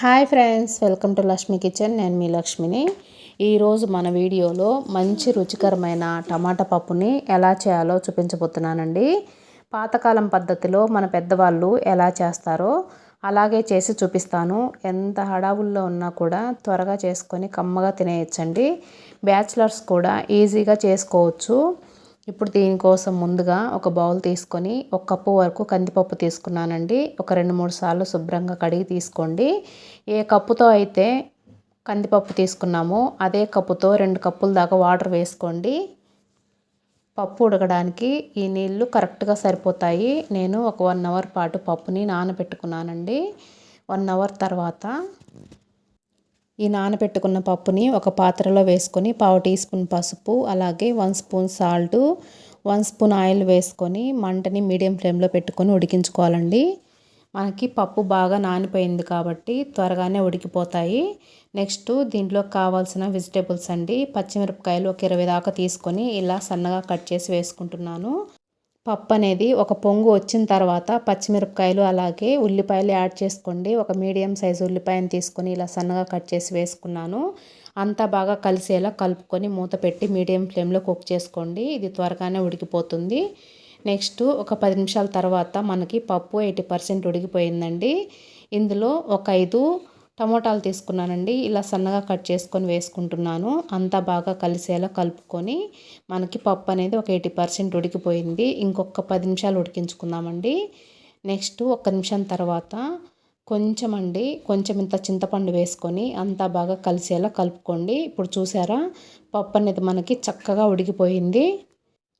Hi friends welcome to Lakshmi kitchen. నేను మీ లక్ష్మిని. ఈరోజు మన వీడియోలో మంచి రుచికరమైన టమాటా పప్పుని ఎలా చేయాలో చూపించబోతున్నానండి. పాతకాలం పద్ధతిలో మన పెద్దవాళ్ళు ఎలా చేస్తారో అలాగే చేసి చూపిస్తాను. ఎంత హడావుల్లో ఉన్నా కూడా త్వరగా చేసుకొని కమ్మగా తినేయచ్చండి. బ్యాచిలర్స్ కూడా ఈజీగా చేసుకోవచ్చు. ఇప్పుడు దీనికోసం ముందుగా ఒక బౌల్ తీసుకొని ఒక కప్పు వరకు కందిపప్పు తీసుకున్నానండి. ఒక రెండు మూడు సార్లు శుభ్రంగా కడిగి తీసుకోండి. ఏ కప్పుతో అయితే కందిపప్పు తీసుకున్నామో అదే కప్పుతో రెండు కప్పుల దాకా వాటర్ వేసుకోండి. పప్పు ఉడకడానికి ఈ నీళ్ళు కరెక్ట్గా సరిపోతాయి. నేను ఒక వన్ అవర్ పాటు పప్పుని నానబెట్టుకున్నానండి. వన్ అవర్ తర్వాత ఈ నానబెట్టుకున్న పప్పుని ఒక పాత్రలో వేసుకొని పావు టీ స్పూన్ పసుపు అలాగే one spoon salt one spoon oil వేసుకొని మంటని మీడియం ఫ్లేమ్లో పెట్టుకొని ఉడికించుకోవాలండి. మనకి పప్పు బాగా నానిపోయింది కాబట్టి త్వరగానే ఉడికిపోతాయి. నెక్స్ట్ దీంట్లో కావాల్సిన వెజిటేబుల్స్ అండి. పచ్చిమిరపకాయలు ఒక ఇరవై దాకా తీసుకొని ఇలా సన్నగా కట్ చేసి వేసుకుంటున్నాను. పప్పు అనేది ఒక పొంగు వచ్చిన తర్వాత పచ్చిమిరపకాయలు అలాగే ఉల్లిపాయలు యాడ్ చేసుకోండి. ఒక మీడియం సైజు ఉల్లిపాయను తీసుకొని ఇలా సన్నగా కట్ చేసి వేసుకున్నాను. అంతా బాగా కలిసేలా కలుపుకొని మూత పెట్టి మీడియం ఫ్లేమ్లో కుక్ చేసుకోండి. ఇది త్వరగానే ఉడికిపోతుంది. నెక్స్ట్ ఒక పది నిమిషాల తర్వాత మనకి పప్పు ఎయిటీ పర్సెంట్ ఉడికిపోయిందండి. ఇందులో ఒక ఐదు టమోటాలు తీసుకున్నానండి. ఇలా సన్నగా కట్ చేసుకొని వేసుకుంటున్నాను. అంతా బాగా కలిసేలా కలుపుకొని మనకి పప్పు అనేది ఒక ఎయిటీ పర్సెంట్ ఉడికిపోయింది. ఇంకొక పది నిమిషాలు ఉడికించుకుందామండి. నెక్స్ట్ ఒక్క నిమిషం తర్వాత కొంచెం అండి కొంచెం ఇంత చింతపండు వేసుకొని అంతా బాగా కలిసేలా కలుపుకోండి. ఇప్పుడు చూసారా? పప్పు అనేది మనకి చక్కగా ఉడికిపోయింది.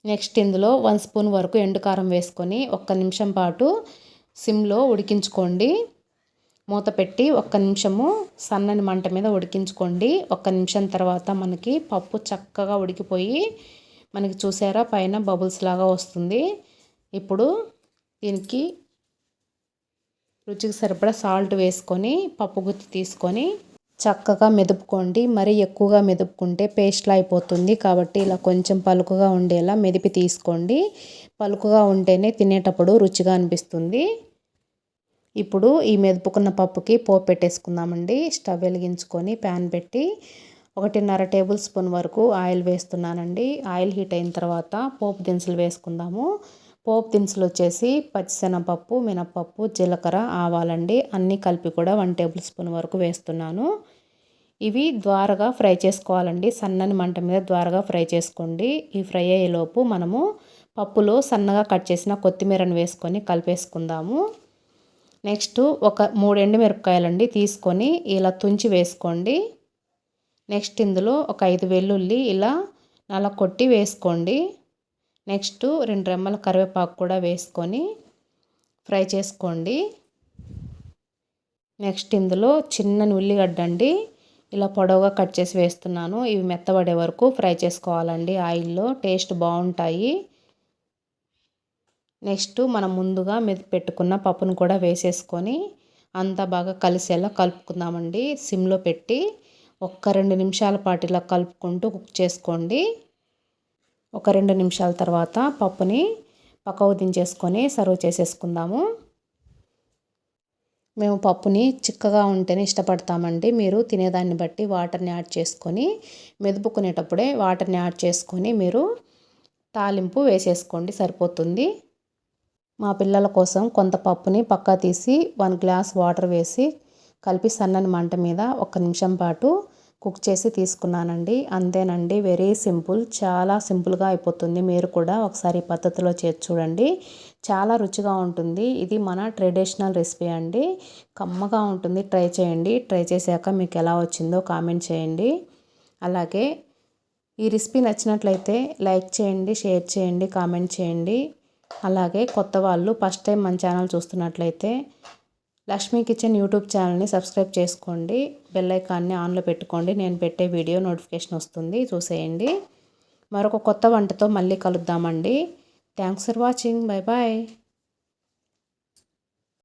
నెక్స్ట్ ఇందులో వన్ స్పూన్ వరకు ఎండుకారం వేసుకొని ఒక్క నిమిషం పాటు సిమ్లో ఉడికించుకోండి. మూత పెట్టి ఒక్క నిమిషము సన్నని మంట మీద ఉడికించుకోండి. ఒక్క నిమిషం తర్వాత మనకి పప్పు చక్కగా ఉడికిపోయి మనకి చూసారా పైన బబుల్స్ లాగా వస్తుంది. ఇప్పుడు దీనికి రుచికి సరిపడా సాల్ట్ వేసుకొని పప్పు గుత్తి తీసుకొని చక్కగా మెదుపుకోండి. మరీ ఎక్కువగా మెదుపుకుంటే పేస్ట్లా అయిపోతుంది కాబట్టి ఇలా కొంచెం పలుకుగా ఉండేలా మెదిపి తీసుకోండి. పలుకుగా ఉంటేనే తినేటప్పుడు రుచిగా అనిపిస్తుంది. ఇప్పుడు ఈ మెదుపుకున్న పప్పుకి పోపు పెట్టేసుకుందామండి. స్టవ్ వెలిగించుకొని ప్యాన్ పెట్టి ఒకటిన్నర టేబుల్ స్పూన్ వరకు ఆయిల్ వేస్తున్నానండి. ఆయిల్ హీట్ అయిన తర్వాత పోపు దినుసులు వేసుకుందాము. పోపు దినుసులు వచ్చేసి పచ్చిశనగపప్పు మినపప్పు జీలకర్ర ఆవాలండి. అన్నీ కలిపి కూడా వన్ టేబుల్ స్పూన్ వరకు వేస్తున్నాను. ఇవి ద్వారగా ఫ్రై చేసుకోవాలండి. సన్నని మంట మీద ద్వారగా ఫ్రై చేసుకోండి. ఈ ఫ్రై అయ్యేలోపు మనము పప్పులో సన్నగా కట్ చేసిన కొత్తిమీరను వేసుకొని కలిపేసుకుందాము. నెక్స్ట్ ఒక మూడు ఎండుమిరపకాయలండి తీసుకొని ఇలా తుంచి వేసుకోండి. నెక్స్ట్ ఇందులో ఒక ఐదు వెల్లుల్లి ఇలా నల్ల కొట్టి వేసుకోండి. నెక్స్ట్ రెండు రెమ్మల కరివేపాకు కూడా వేసుకొని ఫ్రై చేసుకోండి. నెక్స్ట్ ఇందులో చిన్న ఉల్లిగడ్డ అండి ఇలా పొడవుగా కట్ చేసి వేస్తున్నాను. ఇవి మెత్తబడే వరకు ఫ్రై చేసుకోవాలండి. ఆయిల్లో టేస్ట్ బాగుంటాయి. నెక్స్ట్ మనం ముందుగా మెది పెట్టుకున్న పప్పును కూడా వేసేసుకొని అంతా బాగా కలిసేలా కలుపుకుందామండి. సిమ్లో పెట్టి ఒక్క రెండు నిమిషాల పాటు ఇలా కలుపుకుంటూ కుక్ చేసుకోండి. ఒక రెండు నిమిషాల తర్వాత పప్పుని పక్కకు దించేసుకొని సర్వ్ చేసేసుకుందాము. మేము పప్పుని చిక్కగా ఉంటేనే ఇష్టపడతామండి. మీరు తినేదాన్ని బట్టి వాటర్ని యాడ్ చేసుకొని మెదుపుకునేటప్పుడే వాటర్ని యాడ్ చేసుకొని మీరు తాలింపు వేసేసుకోండి సరిపోతుంది. మా పిల్లల కోసం కొంత పప్పుని పక్కా తీసి వన్ గ్లాస్ వాటర్ వేసి కలిపి సన్నని మంట మీద ఒక నిమిషం పాటు కుక్ చేసి తీసుకున్నానండి. అంతేనండి వెరీ సింపుల్. చాలా సింపుల్గా అయిపోతుంది. మీరు కూడా ఒకసారి పద్ధతిలో చేసి చూడండి. చాలా రుచిగా ఉంటుంది. ఇది మన ట్రెడిషనల్ రెసిపీ అండి. కమ్మగా ఉంటుంది. ట్రై చేయండి. ట్రై చేశాక మీకు ఎలా వచ్చిందో కామెంట్ చేయండి. అలాగే ఈ రెసిపీ నచ్చినట్లయితే లైక్ చేయండి షేర్ చేయండి కామెంట్ చేయండి. అలాగే కొత్త వాళ్ళు ఫస్ట్ టైం మన ఛానల్ చూస్తున్నట్లయితే లక్ష్మీ కిచెన్ యూట్యూబ్ ఛానల్ని సబ్స్క్రైబ్ చేసుకోండి. బెల్ ఐకాన్ని ఆన్లో పెట్టుకోండి. నేను పెట్టే వీడియో నోటిఫికేషన్ వస్తుంది. చూసేయండి. మరొక కొత్త వంటతో మళ్ళీ కలుద్దామండి. Thanks for watching. Bye bye.